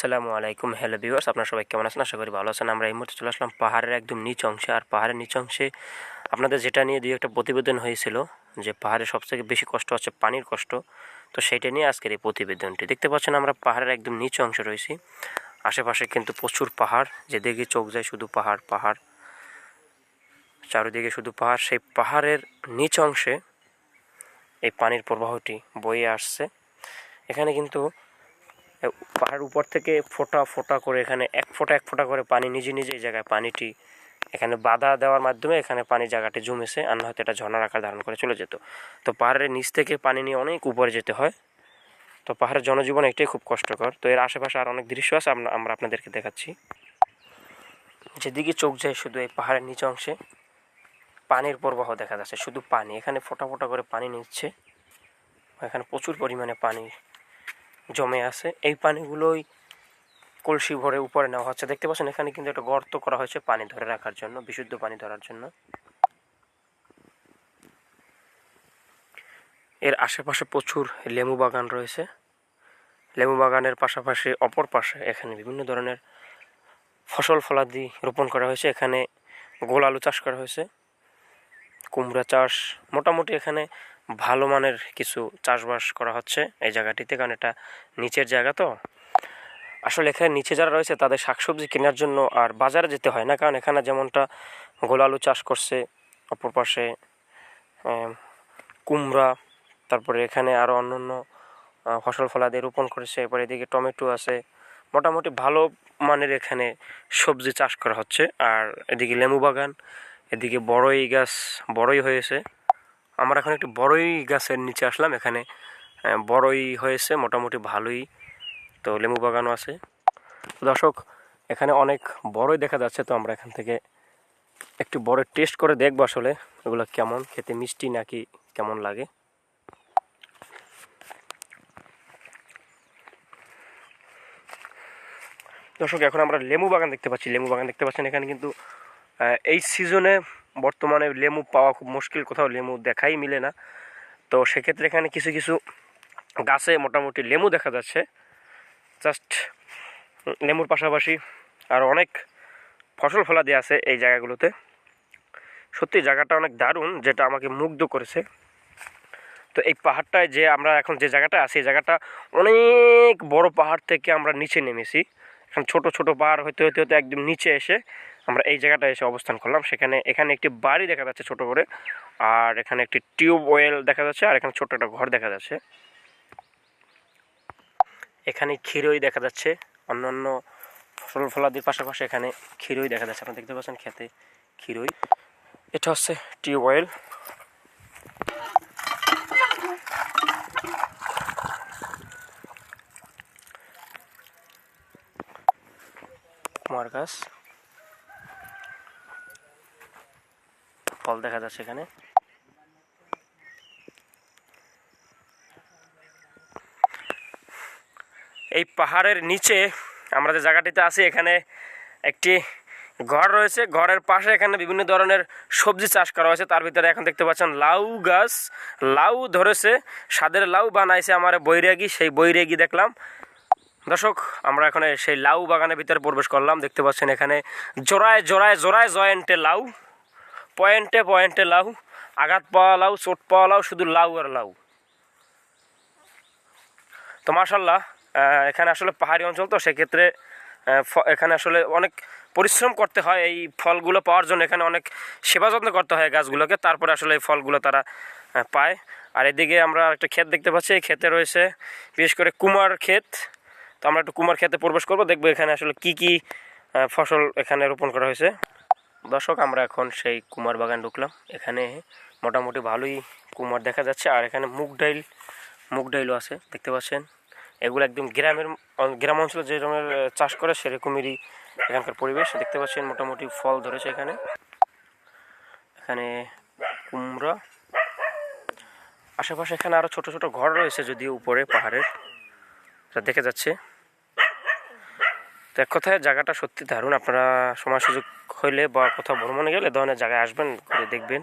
আসসালামু আলাইকুম। Hello viewers আপনারা সবাই কেমন আছেন? আশা করি ভালো আছেন। আমরা এই মুহূর্তে চলে আসলাম পাহাড়ের একদম নিচ অংশে। আর পাহাড়ের নিচ অংশে আপনাদের যেটা নিয়ে দুই একটা প্রতিবেদন হয়েছিল, যে পাহাড়ে সবথেকে বেশি কষ্ট হচ্ছে পানির কষ্ট, তো সেইটা নিয়ে আজকের এই প্রতিবেদনটি। দেখতে পাচ্ছেন আমরা পাহাড়ের একদম নিচ অংশে রয়েছি। আশেপাশে কিন্তু প্রচুর পাহাড়, যেদিকে চোখ যায় শুধু পাহাড় পাহাড়। চারিদিকে শুধু পাহাড়। সেই পাহাড়ের নিচ অংশে এই পানির প্রবাহটি বয়ে আসছে। এখানে কিন্তু পাহাড় উপর থেকে ফোঁটা ফোঁটা করে এখানে এক ফোঁটা এক ফোঁটা করে পানি, নিজে নিজে এই জায়গায় পানিটি এখানে বাধা দেওয়ার মাধ্যমে এখানে পানি জায়গাটি জমেছে আর হয়তো এটা ঝর্ণার আকার ধারণ করে চলে যেত। তো পাহাড়ের নিচ থেকে পানি নিয়ে অনেক উপরে যেতে হয়। তো পাহাড়ের জনজীবন এটাই খুব কষ্টকর। তো এর আশেপাশে আর অনেক দৃশ্য আছে, আমরা আমরা আপনাদেরকে দেখাচ্ছি। যেদিকে চোখ যায় শুধু এই পাহাড়ের নিচ অংশে পানির প্রবাহ দেখা যাচ্ছে, শুধু পানি। এখানে ফোটা ফোটা করে পানি নিচ্ছে। এখানে প্রচুর পরিমাণে পানি জমে আছে। এই পানিগুলোই কলসি ভরে উপরে নেওয়া হচ্ছে। দেখতে পাচ্ছেন, এখানে কিন্তু একটা গর্ত করা হয়েছে পানি ধরে রাখার জন্য, বিশুদ্ধ পানি ধরার জন্য। এর আশেপাশে প্রচুর লেবু বাগান রয়েছে। লেবু বাগানের পাশাপাশি অপর পাশে এখানে বিভিন্ন ধরনের ফসল ফলাদি রোপণ করা হয়েছে। এখানে গোল আলু চাষ করা হয়েছে। কুমড়া চাষ, মোটামুটি এখানে ভালো মানের কিছু চাষবাস করা হচ্ছে এই জায়গাটিতে, কারণ এটা নিচের জায়গা তো। আসলে এখানে নিচে যারা রয়েছে, তাদের শাকসবজি কেনার জন্য আর বাজারে যেতে হয় না, কারণ এখানে যেমনটা গোল আলু চাষ করছে, অপর পাশে কুমড়া, তারপরে এখানে আরও অন্য অন্য ফসল ফলাদি রোপণ করেছে, এরপরে এদিকে টমেটো আছে। মোটামুটি ভালো মানের এখানে সবজি চাষ করা হচ্ছে, আর এদিকে লেবু বাগান, এদিকে বড়ই গাছ, বড়ই হয়েছে। আমরা এখন একটি বড়ই গাছের নিচে আসলাম। এখানে বড়ই হয়েছে, মোটামুটি ভালোই। তো লেবু বাগানও আছে। দর্শক, এখানে অনেক বড়ই দেখা যাচ্ছে, তো আমরা এখান থেকে একটু বড় টেস্ট করে দেখব আসলে এগুলো কেমন, খেতে মিষ্টি নাকি কেমন লাগে। দর্শক, এখন আমরা লেবু বাগান দেখতে পাচ্ছি। লেবু বাগান দেখতে পাচ্ছেন, এখানে কিন্তু এই সিজনে বর্তমানে লেবু পাওয়া খুব মুশকিল, কোথাও লেবু দেখাই মিলে না। তো সেক্ষেত্রে এখানে কিছু কিছু গাছে মোটামুটি লেবু দেখা যাচ্ছে। জাস্ট লেবুর পাশাপাশি আর অনেক ফসল ফলা দিয়ে আছে এই জায়গাগুলোতে। সত্যি জায়গাটা অনেক দারুণ, যেটা আমাকে মুগ্ধ করেছে। তো এই পাহাড়টায় যে আমরা এখন যে জায়গাটা আছি, এই জায়গাটা অনেক বড় পাহাড় থেকে আমরা নিচে নেমেছি। এখন ছোট ছোট পাহাড় হইতে হইতে হতে একদম নিচে এসে আমরা এই জায়গাটায় এসে অবস্থান করলাম। সেখানে, এখানে একটি বাড়ি দেখা যাচ্ছে ছোট করে, আর এখানে একটি টিউব ওয়েল দেখা যাচ্ছে, আর এখানে ছোট একটা ঘর দেখা যাচ্ছে। এখানে ক্ষীরই দেখা যাচ্ছে, অন্যান্য ফসল ফলাদির পাশাপাশি এখানে ক্ষীরই দেখা যাচ্ছে। আপনারা দেখতে পাচ্ছেন খেতে ক্ষীরই। এটা হচ্ছে টিউব ওয়েল। কুমার ফল দেখা যাচ্ছে এখানে। এই পাহাড়ের নিচে আমরা যে জায়গাটিতে আছি, এখানে একটি ঘর রয়েছে। ঘরের পাশে এখানে বিভিন্ন ধরনের সবজি চাষ করা হয়েছে। তার ভিতরে এখন দেখতে পাচ্ছেন লাউ গাছ। লাউ ধরেছে স্বাদের লাউ বানাইছে আমার বৈরাগী। সেই বৈরাগী দেখলাম। দর্শক, আমরা এখানে সেই লাউ বাগানের ভিতরে প্রবেশ করলাম। দেখতে পাচ্ছেন এখানে জোড়ায় জোড়ায় জোড়ায় জয়েন্টে লাউ, পয়েন্টে পয়েন্টে লাউ, আঘাত পাওয়া লাউ, চোট পাওয়া লাউ, শুধু লাউ আর লাউ। তো মার্শাল্লাহ এখানে আসলে পাহাড়ি অঞ্চল তো, সেক্ষেত্রে এখানে আসলে অনেক পরিশ্রম করতে হয়। এই ফলগুলো পাওয়ার জন্য এখানে অনেক সেবা যত্ন করতে হয় গাছগুলোকে। তারপরে আসলে এই ফলগুলো তারা পায়। আর এদিকে আমরা একটা ক্ষেত দেখতে পাচ্ছি। এই ক্ষেতে রয়েছে বিশেষ করে কুমার ক্ষেত। তো আমরা একটু কুমার ক্ষেতে প্রবেশ করব, দেখব এখানে আসলে কি কি ফসল এখানে রোপণ করা হয়েছে। দর্শক, আমরা এখন সেই কুমার বাগান ঢুকলাম। এখানে মোটামুটি ভালোই কুমার দেখা যাচ্ছে, আর এখানে মুগ ডাইল, মুগ ডাইলও আছে, দেখতে পাচ্ছেন। এগুলো একদম গ্রামের গ্রাম অঞ্চলে যে রকমের চাষ করে সেরকমেরই এখানকার পরিবেশ। দেখতে পাচ্ছেন, মোটামুটি ফল ধরেছে এখানে। এখানে কুমড়া। আশেপাশে এখানে আরও ছোট ছোট ঘর রয়েছে, যদিও উপরে পাহাড়ের দেখে যাচ্ছে। তো এক কথায় জায়গাটা সত্যি দারুণ। আপনারা সময় সুযোগ হইলে বা কোথাও ভ্রমণে গেলে ধরনের জায়গায় আসবেন, ঘুরে দেখবেন।